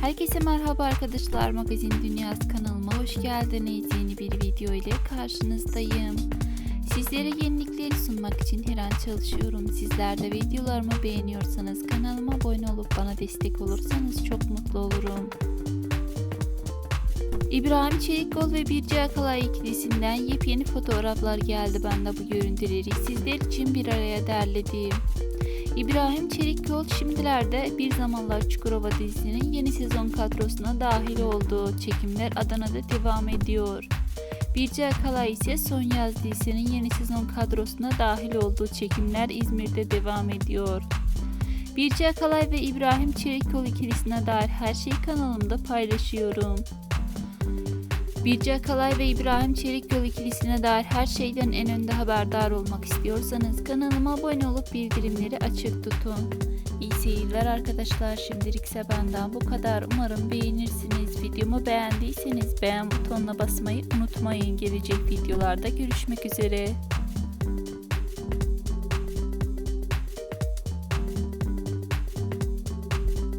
Herkese merhaba arkadaşlar. Magazin Dünyası kanalıma hoş geldiniz. Yeni bir video ile karşınızdayım. Sizlere yenilikleri sunmak için her an çalışıyorum. Sizler de videolarımı beğeniyorsanız kanalıma abone olup bana destek olursanız çok mutlu olurum. İbrahim Çelikkol ve Birce Akalay ikilisinden yepyeni fotoğraflar geldi. Ben de bu görüntüleri sizler için bir araya derledim. İbrahim Çelikkol şimdilerde Bir Zamanlar Çukurova dizisinin yeni sezon kadrosuna dahil oldu. Çekimler Adana'da devam ediyor. Birce Akalay ise Son Yaz dizisinin yeni sezon kadrosuna dahil olduğu çekimler İzmir'de devam ediyor. Birce Akalay ve İbrahim Çelikkol ikilisine dair her şeyi kanalımda paylaşıyorum. Birce Akalay ve İbrahim Çelikyol ikilisine dair her şeyden en önde haberdar olmak istiyorsanız kanalıma abone olup bildirimleri açık tutun. İyi seyirler arkadaşlar. Şimdilik ise benden bu kadar. Umarım beğenirsiniz. Videomu beğendiyseniz beğen butonuna basmayı unutmayın. Gelecek videolarda görüşmek üzere.